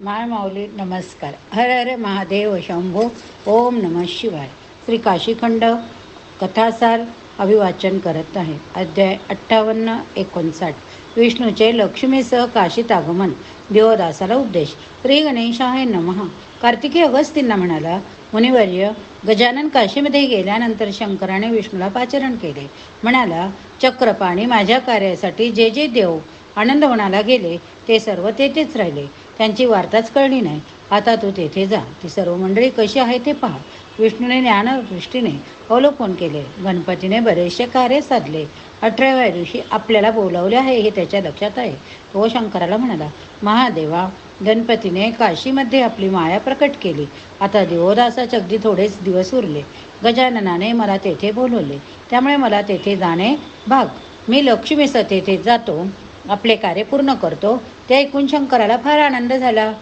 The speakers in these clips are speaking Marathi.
माय माऊली नमस्कार. हर हर महादेव शंभो ओम नम शिवाय. श्री काशीखंड कथासार अभिवाचन करत आहे. अध्याय अठ्ठावन्न एकोणसाठ. विष्णूचे लक्ष्मीसह काशीत आगमन. देवदासाला उपदेश. श्री गणेशाय नमः. कार्तिकी अगस्तींना म्हणाला मुनिवर्य गजानन काशीमध्ये गेल्यानंतर शंकराने विष्णूला पाचरण केले. म्हणाला चक्रपाणी माझ्या कार्यासाठी जे जे देव आनंदवनाला गेले ते सर्व तेथेच राहिले. त्यांची वार्ताच कळली नाही. आता तू तेथे जा. ती सर्व मंडळी कशी आहे ते पहा. विष्णूने ज्ञानदृष्टीने अवलोकन केले. गणपतीने बरेचसे कार्य साधले. अठराव्या दिवशी आपल्याला बोलावले आहे हे त्याच्या लक्षात आहे. तो शंकराला म्हणाला महादेवा गणपतीने काशीमध्ये आपली माया प्रकट केली. आता देवदासाचे अगदी थोडेच दिवस उरले. गजाननाने मला तेथे बोलवले. त्यामुळे मला तेथे जाणे भाग. मी लक्ष्मीसह तेथे जातो. आपले कार्य पूर्ण करतो. ते ऐकून शंकराला फार आनंद झाला.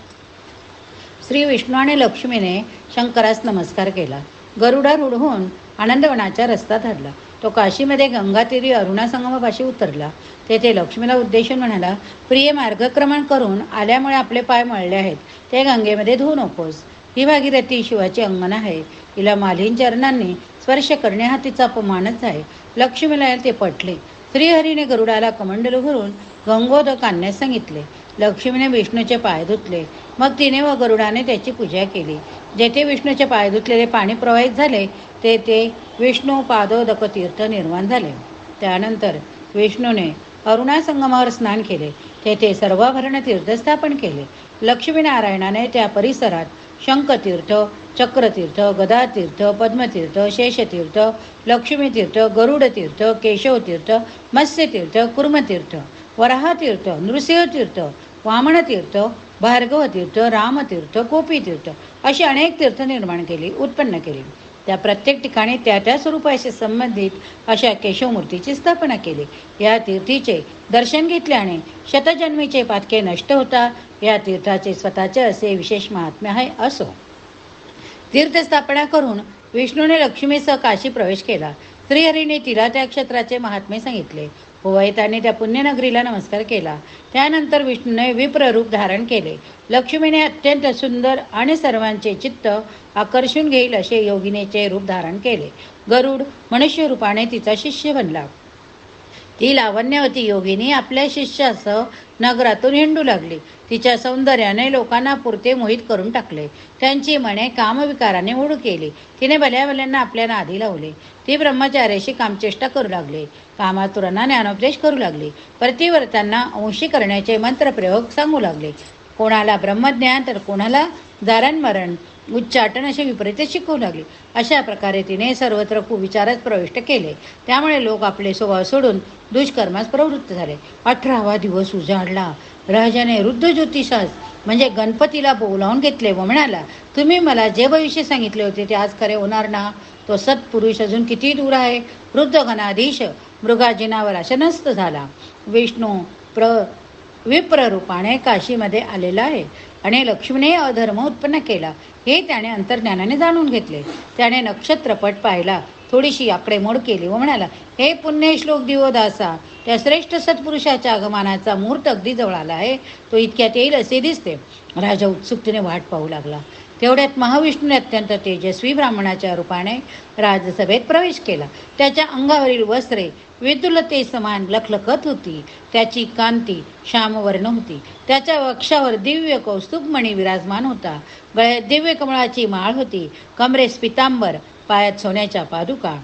श्री विष्णू आणि लक्ष्मीने शंकरास नमस्कार केला. गरुडारूढ होऊन आनंदवनाचा रस्ता धरला. तो काशीमध्ये गंगातीरी अरुणासंगमापाशी उतरला. तेथे लक्ष्मीला उद्देशून म्हणाला प्रिय मार्गक्रमण करून आल्यामुळे आपले पाय मळले आहेत. ते गंगेमध्ये धुवू नकोस. ही भागीरथी शिवाची अंगण आहे. तिला मालीन चरणांनी स्पर्श करणे हा तिचा अपमानच आहे. लक्ष्मीला ते पटले. श्रीहरीने गरुडाला कमंडल भरून गंगोदक सांगितले. लक्ष्मीने विष्णूचे पाय धुतले. मग तिने व गरुडाने त्याची पूजा केली. जेथे विष्णूचे पाय धुतलेले पाणी प्रवाहित झाले तेथे विष्णू पादोदक तीर्थ निर्माण झाले. त्यानंतर विष्णूने अरुणा संगमावर स्नान केले. तेथे सर्वाभरण तीर्थस्थापन केले. लक्ष्मीनारायणाने त्या परिसरात शंखतीर्थ चक्रतीर्थ गदातीर्थ पद्मतीर्थ शेषतीर्थ लक्ष्मीतीर्थ गरुडतीर्थ केशवतीर्थ मत्स्यतीर्थ कुर्मतीर्थ वराहतीर्थ नृसिंहतीर्थ वामनतीर्थ भार्गवतीर्थ रामतीर्थ गोपीतीर्थ अशी अनेक तीर्थ निर्माण केली उत्पन्न केली. त्या प्रत्येक ठिकाणी त्या त्या स्वरूपाशी संबंधित अशा केशवमूर्तीची स्थापना केली. या तीर्थीचे दर्शन घेतल्याने शतजन्मीचे पातके नष्ट होता या तीर्थाचे स्वतःचे असे विशेष महात्म्य आहे असो. तीर्थस्थापना करून विष्णूने लक्ष्मीसह काशी प्रवेश केला. श्रीहरीने तिला त्या क्षेत्राचे महात्म्य सांगितले. होवाईताने त्या पुण्यनगरीला नमस्कार केला. त्यानंतर विष्णूने विप्र रूप धारण केले. लक्ष्मीने अत्यंत सुंदर आणि सर्वांचे चित्त आकर्षून घेईल असे योगिनीचे रूप धारण केले. गरुड मनुष्य रूपाने तिचा शिष्य बनला. ती लावण्यवती योगिनी आपल्या शिष्यासह नगरातून हिंडू लागली. तिच्या सौंदर्याने लोकांना पुरते मोहित करून टाकले. त्यांची मने कामविकाराने उड केली. तिने भल्याभल्यांना आपल्या आधी लावले. ती ब्रह्मचार्याशी कामचेष्टा करू लागली. कामातुरांना ज्ञानोपदेश करू लागली. प्रतिवर्तांना अंशी करण्याचे मंत्रप्रयोग सांगू लागले. कोणाला ब्रह्मज्ञान तर कोणाला दारणमरण उच्चाटन असे विपरीत शिकवू लागले. अशा प्रकारे तिने सर्वत्र कुविचारात प्रविष्ट केले. त्यामुळे लोक आपले स्वभाव सोडून दुष्कर्मास प्रवृत्त झाले. अठरावा दिवस उजाडला. राजाने वृद्ध ज्योतिषास म्हणजे गणपतीला बोलावून घेतले व म्हणाला तुम्ही मला जे भविष्य सांगितले होते ते आज खरे होणार ना? तो सत्पुरुष अजून किती दूर आहे? वृद्ध गणाधीश मृगाजिनावर अशनस्त झाला. विष्णू प्र विप्ररूपाने काशीमध्ये आलेला आहे आणि लक्ष्मीने अधर्म उत्पन्न केला. हे त्याने अंतर्ज्ञानाने जाणून घेतले. त्याने नक्षत्रपट पाहिला. थोडीशी आकडेमोड केली व म्हणाला हे पुण्य श्लोक दिवोदासा त्या श्रेष्ठ सत्पुरुषाच्या आगमनाचा मुहूर्त अगदी जवळ आला आहे. तो इतक्यात येईल असे दिसते. राजा उत्सुकतेने वाट पाहू लागला. तेवढ्यात महाविष्णूने अत्यंत तेजस्वी ब्राह्मणाच्या रूपाने राजसभेत प्रवेश केला. त्याच्या अंगावरील वस्त्रे विदुलते समान लखलखत होती. त्याची कांती श्यामवर्ण होती त्याच्या वक्षावर दिव्य कौस्तुभमणी विराजमान होता. गळ्यात दिव्य कमळाची माळ होती. कमरेस पितांबर पायात सोन्याच्या पादुका.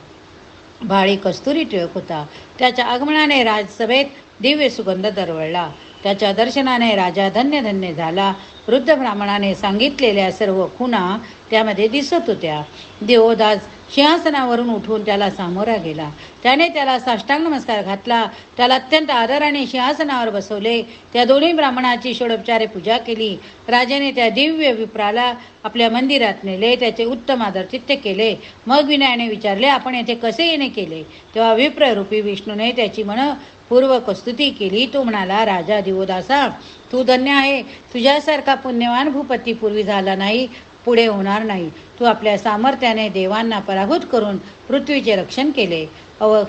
भाळी कस्तुरी टिळक होता. त्याच्या आगमनाने राजसभेत दिव्य सुगंध दरवळला. त्याच्या दर्शनाने राजा धन्य धन्य झाला. वृद्ध ब्राह्मणाने सांगितलेल्या सर्व खुणा त्यामध्ये दिसत होत्या. देवदास सिंहासनावरून उठून त्याला सामोरा गेला. त्याने त्याला साष्टांग नमस्कार घातला. त्याला अत्यंत आदराने सिंहासनावर बसवले. त्या दोन्ही ब्राह्मणाची षोडोपचारे पूजा केली. राजाने त्या दिव्य विप्राला आपल्या मंदिरात नेले. त्याचे उत्तम आदरतिथ्य केले. मग विनयाने विचारले आपण येथे कसे येणे केले? तेव्हा विप्ररूपी विष्णूने त्याची मन पूर्व कस्तुती केली. तो म्हणाला राजा दिवोदासा तू धन्य आहे. तुझ्यासारखा पुण्यवान भूपती पूर्वी झाला नाही. पुढे होणार नाही. तू आपल्या सामर्थ्याने देवांना पराभूत करून पृथ्वीचे रक्षण केले. अव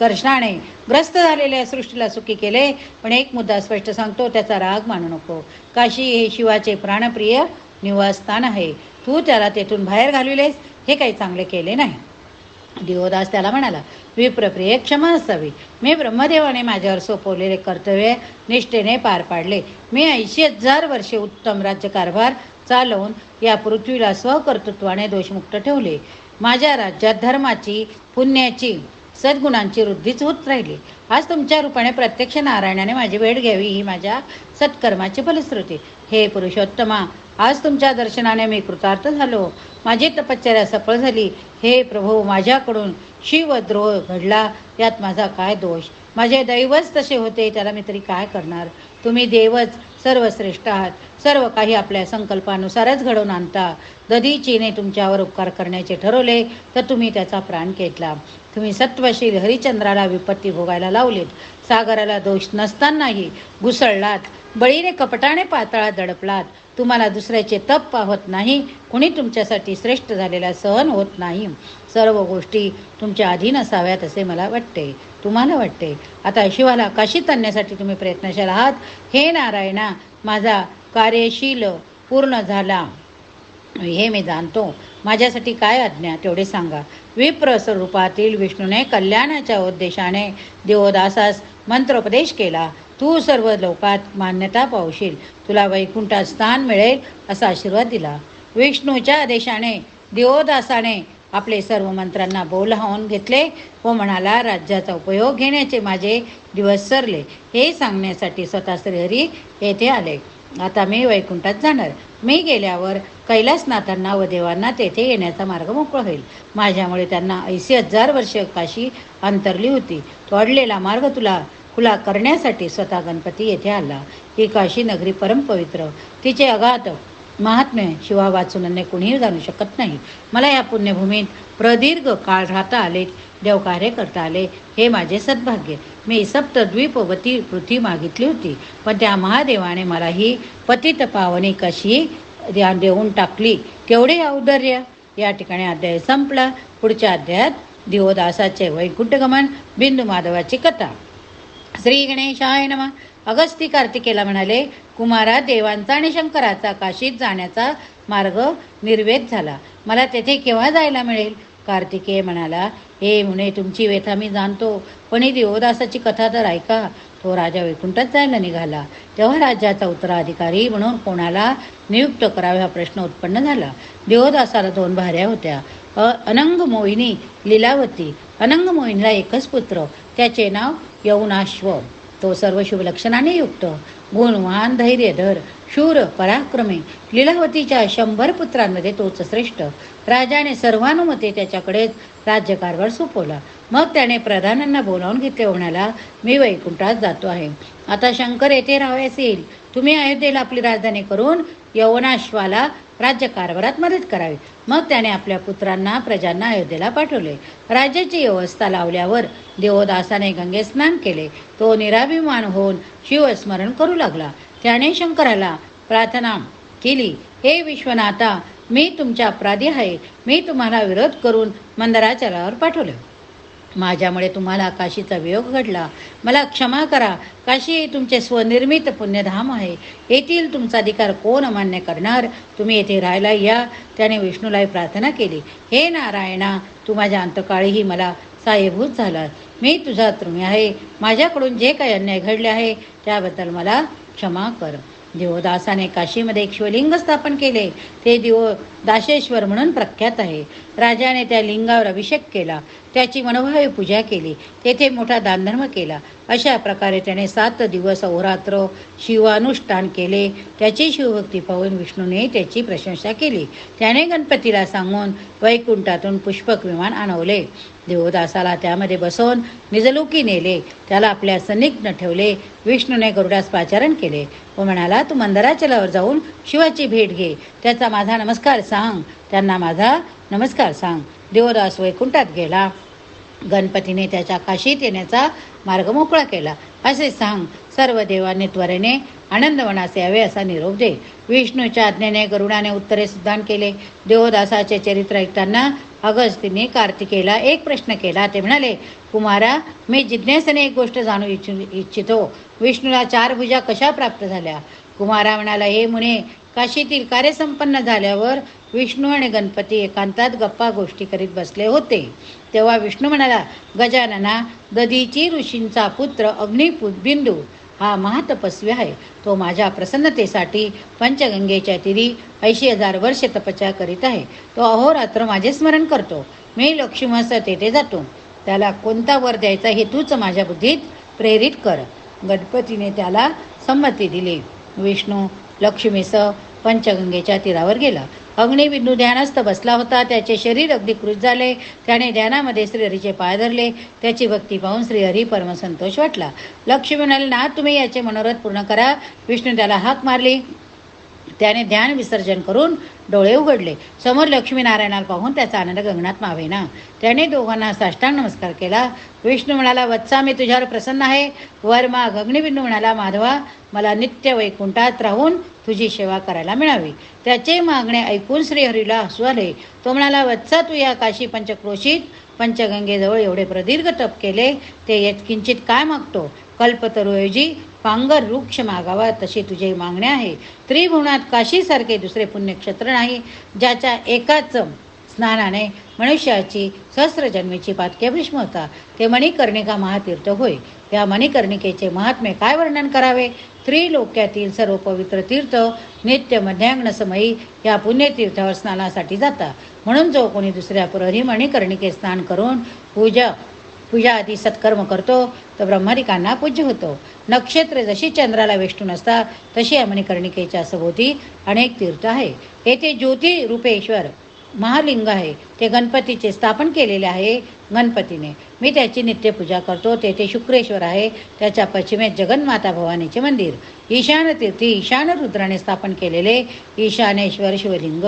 कर्षणाने ग्रस्त झालेल्या सृष्टीला सुखी केले. पण एक मुद्दा स्पष्ट सांगतो त्याचा राग मानू नको. काशी हे शिवाचे प्राणप्रिय निवासस्थान आहे. तू त्याला तेथून बाहेर घालविलेस हे काही चांगले केले नाही. दिवोदास त्याला म्हणाला विप्रप्रिय क्षमा असावी. मी ब्रह्मदेवाने माझ्यावर सोपवलेले कर्तव्य निष्ठेने पार पाडले. मी ऐंशी हजार वर्षे उत्तम राज्यकारभार चालवून या पृथ्वीला स्वकर्तृत्वाने दोषमुक्त ठेवले. माझ्या राज्यात धर्माची पुण्याची सद्गुणांची वृद्धीच होत राहिली. आज तुमच्या रूपाने प्रत्यक्ष नारायणाने माझी भेट घ्यावी ही माझ्या सत्कर्माची फलश्रुती. हे पुरुषोत्तमा आज तुमच्या दर्शनाने मी कृतार्थ झालो. माझी तपश्चर्या सफळ झाली. हे प्रभू माझ्याकडून शिवद्रोह घडला. यात माझा काय दोष? माझे दैवच तसे होते त्याला मी तरी काय करणार? तुम्ही देवच सर्वश्रेष्ठ आहात. सर्व काही आपल्या संकल्पानुसारच घडवून आणता. दधीचीने तुमच्यावर उपकार करण्याचे ठरवले तर तुम्ही त्याचा प्राण घेतला. तुम्ही सत्वशील हरिचंद्राला विपत्ती भोगायला लावलीत. सागराला दोष नसतानाही घुसळलात. बळीने कपटाने पातळात दडपलात. तुम्हाला दुसऱ्याचे तप पाहत नाही. कुणी तुमच्यासाठी श्रेष्ठ झालेला सहन होत नाही. सर्व गोष्टी तुमच्या अधीन असाव्यात असे मला वाटते. तुम्हाला वाटते. आता शिवाला काशीत आणण्यासाठी तुम्ही प्रयत्नशील आहात? हे नारायणा माझा कार्यशील पूर्ण झाला. हे मी जाणतो. माझ्यासाठी काय आज्ञा? तेवढे सांगा. विप्र स्वरूपातील विष्णूने कल्याणाच्या उद्देशाने देवदासास मंत्रोपदेश केला. तू सर्व लोकात मान्यता पावशील. तुला वैकुंठात स्थान मिळेल असा आशीर्वाद दिला. विष्णूच्या आदेशाने देवदासाने आपले सर्व मंत्र्यांना बोलावून घेतले व म्हणाला राज्याचा उपयोग घेण्याचे माझे दिवस सरले. हे सांगण्यासाठी स्वतः श्रीहरी येथे आले. आता मी वैकुंठात जाणार. मी गेल्यावर कैलासनाथांना व देवांना तेथे येण्याचा मार्ग मोकळा होईल. माझ्यामुळे त्यांना ऐंशी हजार वर्ष काशी अंतरली होती. तोडलेला मार्ग तुला खुला करण्यासाठी स्वतः गणपती येथे आला. ही काशी नगरी परमपवित्र. तिचे अगाध महात्म्य शिवा वाचून अन्य कुणीही जाणू शकत नाही. मला या पुण्यभूमीत प्रदीर्घ काळ राहता आले देवकार्य करता आले हे माझे सद्भाग्य. मी सप्तद्वीपवती पृथ्वी मागितली होती पण त्या महादेवाने मला ही पतित पावनी कशी देऊन टाकली केवढे औदर्य. या ठिकाणी अध्याय संपला. पुढच्या अध्यायात दिवोदासाचे वैकुंठगमन बिंदू माधवाची कथा. श्री गणेशाय नमः. अगस्ती कार्तिकेला म्हणाले कुमारा देवांचा आणि शंकराचा काशीत जाण्याचा मार्ग निर्वेद झाला. मला तेथे केव्हा जायला मिळेल? कार्तिकेय म्हणाला हे म्हणे तुमची व्यथा मी जाणतो. पण ही देवदासाची कथा तर ऐका. तो राजा वैकुंठात जायला निघाला. तेव्हा राज्याचा उत्तराधिकारी म्हणून कोणाला नियुक्त करावे हा प्रश्न उत्पन्न झाला. देवदासाला दोन भाऱ्या होत्या. अ अनंग मोहिनी लिलावती. अनंग मोहिनीला एकच पुत्र. त्याचे नाव यवनाश्व. तो सर्व शुभ लक्षणाने युक्त. गुणवान धैर्यधर शूर पराक्रमे लीलावतीच्या शंभर पुत्रांमध्ये तोच श्रेष्ठ. राजाने सर्वानुमते त्याच्याकडेच राज्यकारभार सोपवला. मग त्याने प्रधानांना बोलावून घेतले म्हणाला मी वैकुंठात जातो आहे. आता शंकर येथे राहावयास येईल. तुम्ही अयोध्येला आपली राजधानी करून यवनाश्वाला राज्यकारभारात मदत करावी. मग त्याने आपल्या पुत्रांना प्रजांना अयोध्येला पाठवले. राज्याची व्यवस्था लावल्यावर देवदासाने गंगे स्नान केले. तो निराभिमान होऊन शिवस्मरण करू लागला. त्याने शंकराला प्रार्थना केली हे विश्वनाथा मी तुमच्या अपराधी आहे. मी तुम्हाला विरोध करून मंदराचलावर पाठवले. माझ्यामुळे तुम्हाला काशीचा वियोग घडला. मला क्षमा करा. काशी तुमचे स्वनिर्मित पुण्यधाम आहे. येथील तुमचा अधिकार कोण अमान्य करणार? तुम्ही येथे राहायला या. त्याने विष्णूलाही प्रार्थना केली. हे नारायणा तू माझ्या अंतकाळीही मला सायभूत झाला मी तुझा तृणी आहे. माझ्याकडून जे काही अन्याय घडले आहे त्याबद्दल मला क्षमा कर. देवदासाने काशीमध्ये एक शिवलिंग स्थापन केले. ते देव दाशेश्वर म्हणून प्रख्यात आहे. राजाने त्या लिंगावर अभिषेक केला. त्याची मनोभावे पूजा केली. तेथे मोठा दानधर्म केला. अशा प्रकारे त्याने सात दिवस अहोरात्र शिवानुष्ठान केले. त्याची शिवभक्ती पाहून विष्णूने त्याची प्रशंसा केली. त्याने गणपतीला सांगून वैकुंठातून पुष्पक विमान आणवले. देवदासाला त्यामध्ये बसवून निजलुकी नेले. त्याला आपल्या सन्निग्न ठेवले. विष्णूने गरुडास पाचारण केले. व म्हणाला तू मंदराचलावर जाऊन शिवाची भेट घे. त्याचा माझा नमस्कार सांग. त्यांना माझा नमस्कार सांग. देवदास वैकुंठात गेला. गणपतीने त्याच्या काशीत येण्याचा मार्ग मोकळा केला. असे सांग सर्व देवांनी त्वरेने आनंदवनास यावे असा निरोप दे. विष्णूच्या आज्ञेने गरुडाने उत्तरे सुद्धान केले. देवदासाचे चरित्र ऐकताना अगस्तीने कार्तिकेला एक प्रश्न केला. ते म्हणाले कुमारा मी जिज्ञासेने एक गोष्ट जाणू इच्छि इच्छितो. विष्णूला चार भुजा कशा प्राप्त झाल्या? कुमारा म्हणाला हे मुने काशीतील कार्यसंपन्न झाल्यावर विष्णू आणि गणपती एकांतात गप्पा गोष्टी करीत बसले होते. तेव्हा विष्णू म्हणाला गजानना दधीची ऋषींचा पुत्र अग्निपूत बिंदू हा महातपस्वी आहे. तो माझ्या प्रसन्नतेसाठी पंचगंगेच्या तिरी ऐंशी हजार वर्ष तपचा करीत आहे. तो अहोरात्र माझे स्मरण करतो. मी लक्ष्मीस तेथे जातो. त्याला कोणता वर द्यायचा हे तूच माझ्या बुद्धीत प्रेरित कर. गणपतीने त्याला संमती दिली. विष्णू लक्ष्मीसह पंचगंगेच्या तीरावर गेला. अग्निबिंदू ध्यानस्थ बसला होता. त्याचे शरीर अगदी कृत झाले. त्याने ध्यानामध्ये श्रीहरीचे पाय धरले. त्याची भक्ती पाहून श्रीहरी परमसंतोष वाटला. लक्ष्मी म्हणाले ना तुम्ही याचे मनोरथ पूर्ण करा. विष्णू त्याला हाक मारली. त्याने ध्यान विसर्जन करून डोळे उघडले. समोर लक्ष्मीनारायणाला पाहून त्याचा आनंद गगनात मावेना. त्याने दोघांना साष्टांग नमस्कार केला. विष्णू म्हणाला वत्सा मी तुझ्यावर प्रसन्न आहे. वर्मा माग अग्निबिंदू म्हणाला माधवा मला नित्य वैकुंठात राहून तुझी सेवा करायला मिळावी. त्याचे मागणे ऐकून श्रीहरीला हसू आले. तो म्हणाला वत्सा तू या काशी पंचक्रोशीत पंचगंगेजवळ एवढे प्रदीर्घ तप केले ते येत किंचित काय मागतो? कल्पतरूऐवजी पांगर वृक्ष मागावा तशी तुझे मागणी आहे. त्रिभुवनात काशीसारखे दुसरे पुण्यक्षेत्र नाही ज्याच्या एकाच स्नानाने मनुष्याची सहस्रजन्मीची पातके भीष्म होता. ते मणिकर्णिका महातीर्थ होय. या मणिकर्णिकेचे महात्म्य काय वर्णन करावे? त्रिलोक्यातील सर्व पवित्र तीर्थ नित्य मध्याग्न समयी या पुण्यतीर्थावर स्नानासाठी जाता. म्हणून जो कोणी दुसऱ्या पुरही मणिकर्णिके स्नान करून पूजा पूजा आदी सत्कर्म करतो तर ब्रह्मरिकांना पूज्य होतो. नक्षत्र जशी चंद्राला वेष्टून असतात तशी अमणिकर्णिकेच्या सभोवती अनेक तीर्थ आहे. येथे ज्योती रूपेश्वर महालिंग आहे. ते गणपतीचे स्थापन केलेले आहे गणपतीने. मी त्याची नित्यपूजा करतो. तेथे शुक्रेश्वर आहे. त्याच्या पश्चिमेत जगन्माता भवानीचे मंदिर. ईशान तीर्थी ईशान रुद्राने स्थापन केलेले ईशानेश्वर शिवलिंग.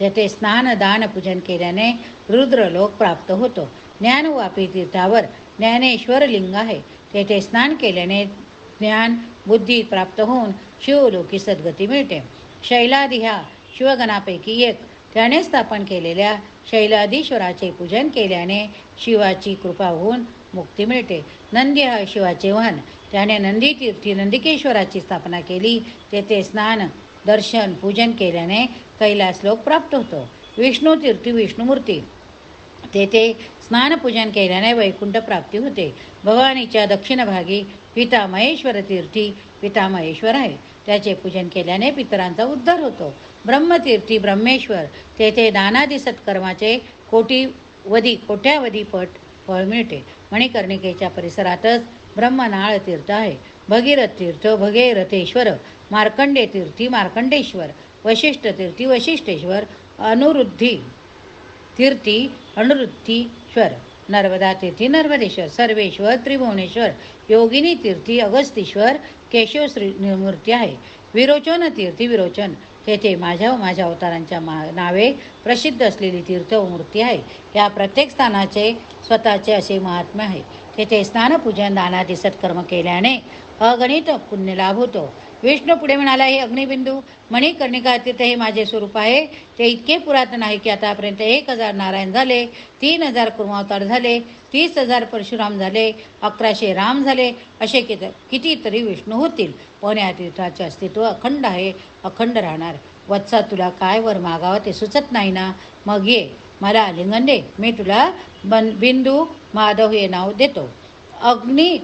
तेथे स्नान दान पूजन केल्याने रुद्रलोक प्राप्त होतो. ज्ञानवापी तीर्थावर ज्ञानेश्वर लिंग आहे. तेथे स्नान केल्याने ज्ञान बुद्धी प्राप्त होऊन शिवलोकी सद्गती मिळते. शैलादी ह्या शिवगणापैकी एक. त्याने स्थापन केलेल्या शैलाधीश्वराचे पूजन केल्याने शिवाची कृपा होऊन मुक्ती मिळते. नंदी हा शिवाचे वाहन. त्याने नंदी तीर्थी नंदिकेश्वराची स्थापना केली. तेथे स्नान दर्शन पूजन केल्याने कैलास लोक प्राप्त होतो. विष्णू तीर्थी विष्णुमूर्ती. तेथे स्नानपूजन केल्याने वैकुंठ प्राप्ती होते. भवानीच्या दक्षिण भागी पिता महेश्वर तीर्थी पिता महेश्वर आहे. त्याचे पूजन केल्याने पितरांचा उद्धार होतो. ब्रह्मतीर्थी ब्रह्मेश्वर तेथे दानादी सत्कर्माचे कोटीवधी कोट्यावधी पट फळ मिळते. मणिकर्णिकेच्या परिसरातच ब्रह्मनाळ तीर्थ आहे. भगीरथ तीर्थ भगीरथेश्वर मार्कंडे तीर्थी मार्कंडेश्वर वशिष्ठ तीर्थी वशिष्ठेश्वर अनुरुद्धी तीर्थी अनुरुद्धीश्वर नर्मदा तीर्थी नर्मदेश्वर सर्वेश्वर त्रिभुवनेश्वर. योगिनी तीर्थी अगस्तीश्वर केशव श्रीमूर्ती आहे. विरोचन तीर्थी विरोचन. तेथे माझ्या व माझ्या अवतारांच्या मा नावे प्रसिद्ध असलेली तीर्थ मूर्ती आहे. या प्रत्येक स्थानाचे स्वतःचे असे महात्म्य आहे. तेथे स्नानपूजन दानादी सत्कर्म केल्याने अगणित पुण्य लाभ होतो. विष्णू पुढे म्हणाला हे अग्निबिंदू मणिकर्णिका तीर्थ हे माझे स्वरूप आहे. ते इतके पुरातन आहे की आतापर्यंत एक हजार नारायण झाले तीन हजार कुर्मावतार झाले तीस हजार परशुराम झाले अकराशे राम झाले असे कित कितीतरी विष्णू होतील. पण या तीर्थाचे अस्तित्व अखंड आहे अखंड राहणार. वत्सा तुला काय वर मागावं ते सुचत नाही ना? मग ये. मला आलिंगन दे. मी तुला बन बिंदू माधव हे नाव देतो. अग्नी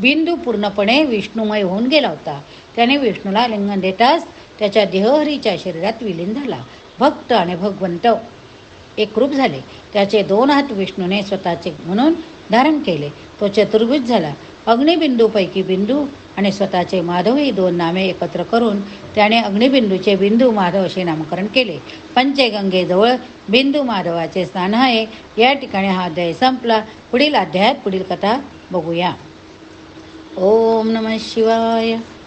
बिंदू पूर्णपणे विष्णुमय होऊन गेला होता. त्याने विष्णूला लिंगन देताच त्याच्या देहहरीच्या शरीरात विलीन झाला. भक्त आणि भगवंत एकरूप झाले. त्याचे दोन हात विष्णूने स्वतःचे म्हणून धारण केले. तो चतुर्भुज झाला. अग्निबिंदूपैकी बिंदू आणि स्वतःचे माधव ही दोन नामे एकत्र करून त्याने अग्निबिंदूचे बिंदू माधव असे नामकरण केले. पंचगंगेजवळ बिंदू माधवाचे स्थान आहे. या ठिकाणी हा अध्याय संपला. पुढील अध्यायात पुढील कथा बघूया. ओम नमः शिवाय.